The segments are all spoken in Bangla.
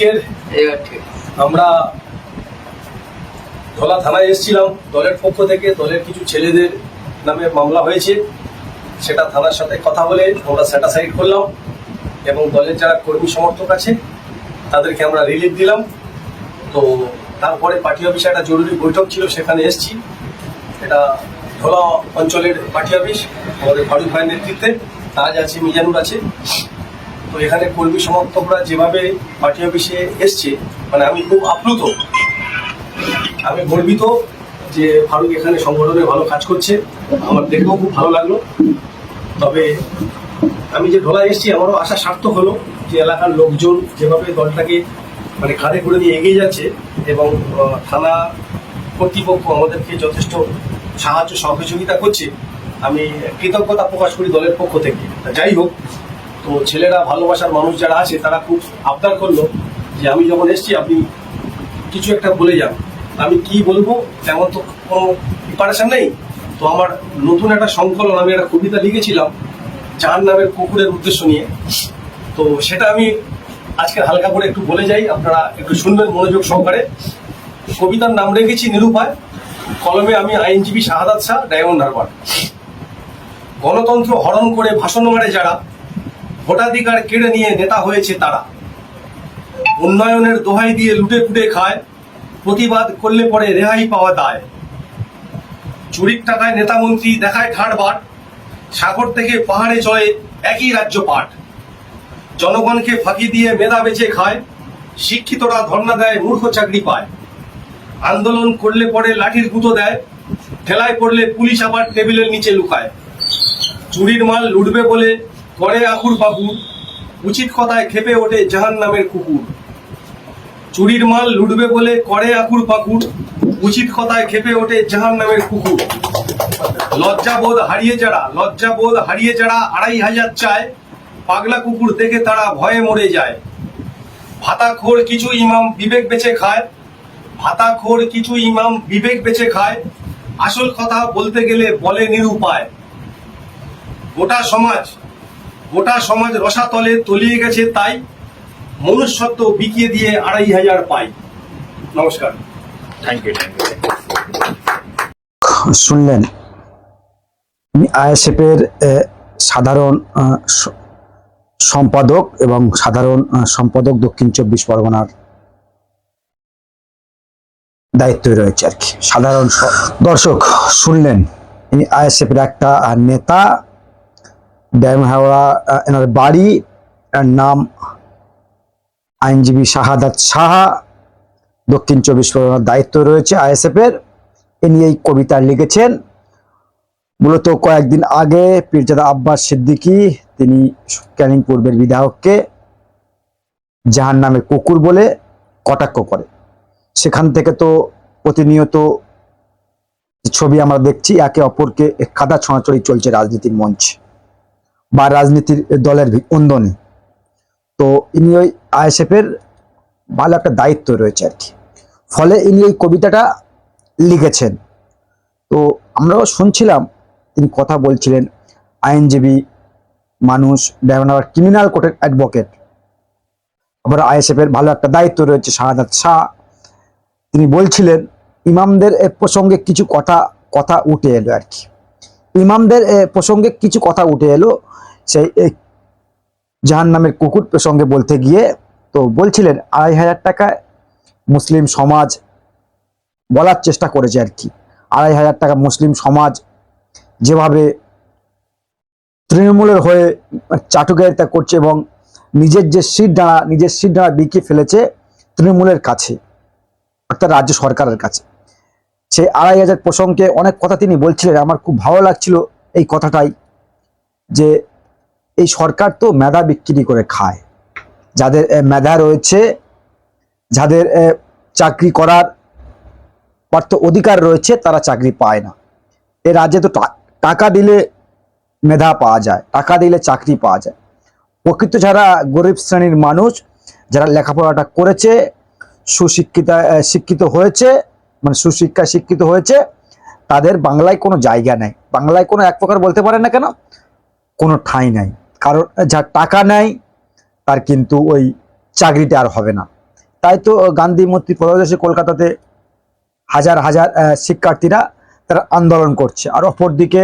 আজকের আমরা ধলা থানায় এসেছিলাম। দলের পক্ষ থেকে দলের কিছু ছেলেদের নামে মামলা হয়েছে। সেটা থানার সাথে কথা বলে আমরা স্যাটাসাইড করলাম এবং দলের যারা কর্মী সমর্থক আছে, তাদেরকে আমরা রিলিফ দিলাম। তো তারপরে পার্টি অফিসে একটা জরুরি বৈঠক ছিল, সেখানে এসেছি। এটা ধলা অঞ্চলের পার্টি অফিস, আমাদের ফারুক ভাইয়ের নেতৃত্বে। তাজ আছে, মিজানুর আছে। তো এখানে কর্মী সমর্থকরা যেভাবে পার্টি অফিসে এসছে মানে আমি খুব আপ্লুত। আমি গর্বিত যে ফারুক এখানে সংগঠনে ভালো কাজ করছে। আমার দেখেও খুব ভালো লাগল। তবে আমি যে ঢোলা এসেছি, আমারও আশা সার্থক হলো যে এলাকার লোকজন যেভাবে দলটাকে মানে খাদে করে দিয়ে এগিয়ে যাচ্ছে এবং থানা কর্তৃপক্ষ আমাদেরকে যথেষ্ট সাহায্য সহযোগিতা করছে, আমি কৃতজ্ঞতা প্রকাশ করি দলের পক্ষ থেকে। যাই হোক তো ছেলেরা, ভালোবাসার মানুষ যারা আছে, তারা খুব আবদার করল যে আমি যখন এসছি, আপনি কিছু একটা বলে যান। আমি কি বলব? তেমন তো কোনো প্রিপারেশন নেই। তো আমার নতুন একটা সংকলন, আমি একটা কবিতা লিখেছিলাম চার নামের কুকুরের উদ্দেশ্য নিয়ে। তো সেটা আমি আজকে হালকা করে একটু বলে যাই, আপনারা একটু শুনবেন মনোযোগ সহকারে। কবিতার নাম রেখেছি নিরুপায়। কলমে আমি আইনজীবী শাহাদাত শাহ ডায়মন্ড হারবার। গণতন্ত্র হরণ করে ভাষণ মারে যারা ভোটাধিকার কেড়ে নিয়ে নেতা হয়েছে তারা। উন্নয়নের দোহাই দিয়ে লুটে পুটে খায়, প্রতিবাদ করলে পরে রেহাই পাওয়া দায়। চুরির টাকায় নেতামন্ত্রী দেখায় ঠাড়বার সাগর থেকে পাহাড়ে চলে একই রাজ্য পাঠ। জনগণকে ফাঁকি দিয়ে মেধা বেচে খায়, শিক্ষিতরা ধর্ণা দেয়, মূর্খ চাকরি পায়। আন্দোলন করলে পরে লাঠির গুঁতো দেয়, ঠেলায় পড়লে পুলিশ আবার টেবিলের নিচে লুকায়। চুরির মাল লুটবে বলে করে আকুর বাবু, উচিত কথায় খেপে ওঠে জাহান নামের কুকুর। চুরির মাল লুটবে বলে করে আকুর পাকুর উচিত কথায় খেপে ওঠে জাহান নামের কুকুর লজ্জাবোধ হারিয়ে যারা লজ্জাবোধ হারিয়ে যারা আড়াই হাজার চায়, পাগলা কুকুর দেখে তারা ভয়ে মরে যায়। ভাতাখোর কিছু ইমাম বিবেক বেছে খায়, ভাতাখোর কিছু ইমাম বিবেক বেছে খায়, আসল কথা বলতে গেলে বলে নিরুপায়। গোটা সমাজ গোটা সমাজ রসাতলে তলিয়ে গেছে তাই মনুষ্যত্ব বিকিয়ে দিয়ে আড়াই হাজার পাই। নমস্কার। থ্যাংক ইউ থ্যাংক ইউ শুনলেন। আইএসএফ এর সাধারণ সম্পাদক এবং সাধারণ সম্পাদক দক্ষিণ চব্বিশ পরগনার দায়িত্বে রয়েছে আর কি। সাধারণ দর্শক শুনলেন। ইনি আইএসএফ এর একটা নেতা ড্যাম হাওড়া এনার বাড়ি, এর নাম আইনজীবী শাহাদাত সাহা। দক্ষিণ চব্বিশ পরগনার দায়িত্ব রয়েছে আইএসএফ এর। ইনি এই কবিতা লিখেছেন। মূলত কয়েকদিন আগে পীরজাদা আব্বাস সিদ্দিকী, তিনি ক্যানিং পূর্বের বিধায়ককে জাহান নামে কুকুর বলে কটাক্ষ করে। সেখান থেকে তো প্রতিনিয়ত ছবি আমরা দেখছি, একে অপরকে কাদা ছড়াছড়ি চলছে রাজনীতির মঞ্চে। বা রাজনীতির দলের অন্দনে তো ইনি ওই আইএসএফ এর ভালো একটা দায়িত্ব রয়েছে আর কি। ফলে ইনি এই কবিতাটা লিখেছেন। তো আমরাও শুনছিলাম, তিনি কথা বলছিলেন, আইনজীবী মানুষ ড্রাইভার ক্রিমিনাল কোর্টের অ্যাডভোকেট আবার আইএসএফ এর ভালো একটা দায়িত্ব রয়েছে, শাহাদাত শাহ। তিনি বলছিলেন, ইমামদের প্রসঙ্গে কিছু কথা কথা উঠে এলো আর কি। ইমামদের প্রসঙ্গে কিছু কথা উঠে এলো। সেই জাহান নামের কুকুর প্রসঙ্গে বলতে গিয়ে তো বলছিলেন, আড়াই হাজার টাকা মুসলিম সমাজ বলার চেষ্টা করেছে আর কি। আড়াই হাজার টাকা মুসলিম সমাজ যেভাবে তৃণমূলের হয়ে চাটুকারিতা করছে এবং নিজের যে সিট দাঁড়া, নিজের সিট দাঁড়া বিকিয়ে ফেলেছে তৃণমূলের কাছে, অর্থাৎ রাজ্য সরকারের কাছে। সেই আড়াই হাজার প্রসঙ্গে অনেক কথা তিনি বলছিলেন। আমার খুব ভালো লাগছিল এই কথাটাই যে এই সরকার তো মেধা বিক্রি করে খায়। যাদের মেধা রয়েছে, যাদের চাকরি করার পার্থ অধিকার রয়েছে, তারা চাকরি পায় না। এ রাজ্যে তো টাকা দিলে মেধা পাওয়া যায়, টাকা দিলে চাকরি পাওয়া যায়। প্রকৃত যারা গরিব শ্রেণির মানুষ, যারা লেখাপড়াটা করেছে, সুশিক্ষিত শিক্ষিত হয়েছে মানে সুশিক্ষায় শিক্ষিত হয়েছে, তাদের বাংলায় কোনো জায়গা নেই। বাংলায় কোনো এক প্রকার বলতে পারে না কেন? কোনো ঠাঁই নাই। কারণ যার টাকা নেই, তার কিন্তু ওই চাকরিটা আর হবে না। তাই তো গান্ধী মূর্তি প্রদেশে কলকাতাতে হাজার হাজার শিক্ষার্থীরা তারা আন্দোলন করছে। আর অপরদিকে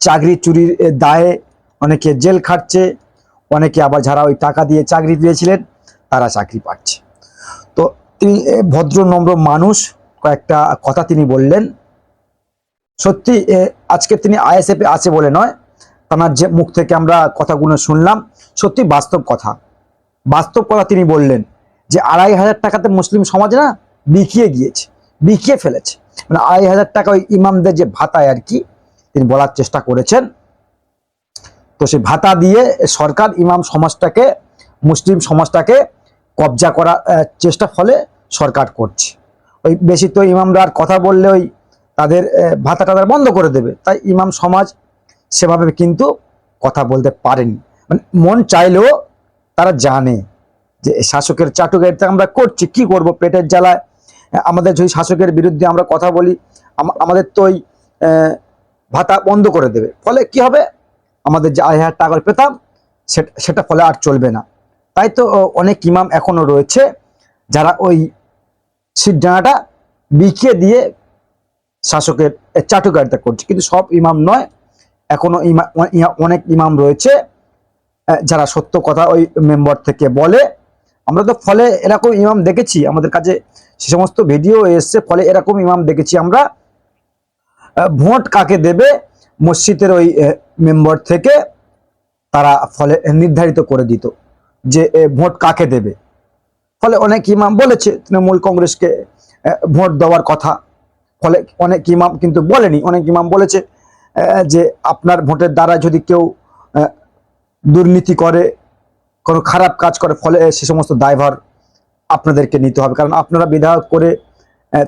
চাকরি চুরির দায়ে অনেকে জেল খাটছে, অনেকে আবার যারা ওই টাকা দিয়ে চাকরি পেয়েছিলেন তারা চাকরি পাচ্ছে। তো তিনি ভদ্র, নম্র মানুষ কয়েকটা কথা তিনি বললেন। সত্যি আজকে তিনি আইএসএফে আছে বলে নয়। তার যে মুখ থেকে আমরা কথাগুলো শুনলাম, সত্যি বাস্তব কথা। বাস্তব কথা তিনি বললেন যে, আড়াই হাজার টাকাতে মুসলিম সমাজ না বিকিয়ে গিয়েছে, বিকিয়ে ফেলেছে। মানে আড়াই হাজার টাকা ওই ইমামদের যে ভাতায় আর কি তিনি বলার চেষ্টা করেছেন। তো সেই ভাতা দিয়ে সরকার ইমাম সমাজটাকে, মুসলিম সমাজটাকে কবজা করার চেষ্টা ফলে সরকার করছে। ওই বেশি তো ইমামরা আর কথা বললে ওই তাদের ভাতা টাতা বন্ধ করে দেবে। তাই ইমাম সমাজ সেভাবে কিন্তু কথা বলতে পারেনি। মানে মন চাইলেও তারা জানে যে শাসকের চাটুকারিতা আমরা করছি, কি করব পেটের জ্বালায়? আমাদের যদি শাসকের বিরুদ্ধে আমরা কথা বলি আমাদের তো ওই ভাতা বন্ধ করে দেবে। ফলে কি হবে? আমাদের যে আড়াই হাজার টাকা পেতাম, সেটা সেটা ফলে আর চলবে না। তাই তো অনেক ইমাম এখনও রয়েছে, যারা ওই সিদ্ধানাটা বিকিয়ে দিয়ে শাসকের চাটুকারিতা করছে। কিন্তু সব ইমাম নয়, এখনও অনেক ইমাম রয়েছে যারা সত্য কথা ওই মেম্বার থেকে বলে। আমরা তো ফলে এরকম ইমাম দেখেছি, আমাদের কাছে সে সমস্ত ভিডিও এসছে, ফলে এরকম ইমাম দেখেছি আমরা। ভোট কাকে দেবে মসজিদের ওই মেম্বার থেকে, তারা ফলে নির্ধারিত করে দিত যে ভোট কাকে দেবে। ফলে অনেক ইমাম বলেছে, তৃণমূল কংগ্রেসকে ভোট দেওয়ার কথা। ফলে অনেক ইমাম কিন্তু বলেনি। অনেক ইমাম বলেছে যে আপনার ভোটের দ্বারা যদি কেউ দুর্নীতি করে, কোনো খারাপ কাজ করে, ফলে সে সমস্ত দায়ভার আপনাদেরকে নিতে হবে। কারণ আপনারা বিধায়ক করে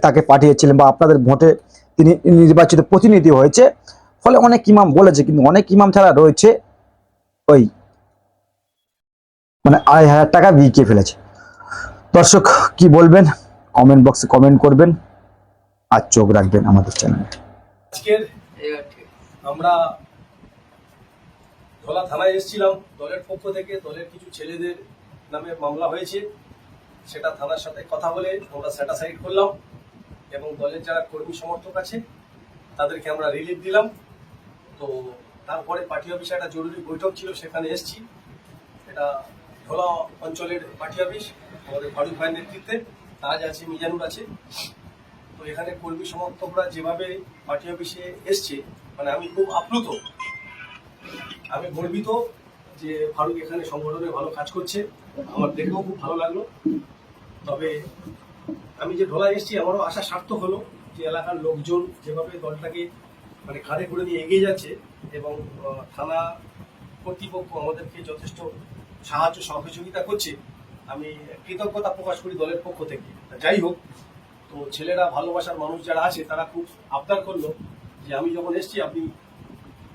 তাকে পাঠিয়েছিলেন বা আপনাদের ভোটে তিনি নির্বাচিত প্রতিনিধি হয়েছে। ফলে অনেক ইমাম বলেছে, কিন্তু অনেক ইমাম ছাড়া রয়েছে, ওই মানে আড়াই হাজার টাকা বিকিয়ে ফেলেছে। দর্শক, কি বলবেন? কমেন্ট বক্সে কমেন্ট করবেন আর চোখ রাখবেন আমাদের চ্যানেলে আজকের আমরা ধলা থানায় এসেছিলাম। দলের পক্ষ থেকে দলের কিছু ছেলেদের নামে মামলা হয়েছে। সেটা থানার সাথে কথা বলে আমরা স্যাটাসাইড করলাম এবং দলের যারা কর্মী সমর্থক আছে, তাদেরকে আমরা রিলিফ দিলাম। তো তারপরে পার্টি অফিসে একটা জরুরি বৈঠক ছিল, সেখানে এসেছি। এটা ধলা অঞ্চলের পার্টি অফিস, আমাদের ফারুক ভাইয়ের নেতৃত্বে। তাজ আছে, মিজানুর আছে। তো এখানে কর্মী সমর্থকরা যেভাবে পার্টি অফিসে এসছে মানে আমি খুব আপ্লুত। আমি গর্বিত যে ফারুক এখানে সংগঠনে ভালো কাজ করছে। আমার দেখেও খুব ভালো লাগল। তবে আমি যে ঢোলা এসেছি, আমারও আশা সার্থক হলো যে এলাকার লোকজন যেভাবে দলটাকে মানে ঘাড়ে করে নিয়ে এগিয়ে যাচ্ছে এবং থানা কর্তৃপক্ষ আমাদেরকে যথেষ্ট সাহায্য সহযোগিতা করছে, আমি কৃতজ্ঞতা প্রকাশ করি দলের পক্ষ থেকে। যাই হোক, তো ছেলেরা, ভালোবাসার মানুষ যারা আছে, তারা খুব আবদার করল যে আমি যখন এসছি, আপনি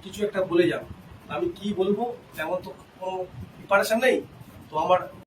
কিছু একটা বলে যান। আমি কি বলব? তেমন তো কোনো প্রিপারেশন নেই। তো আমার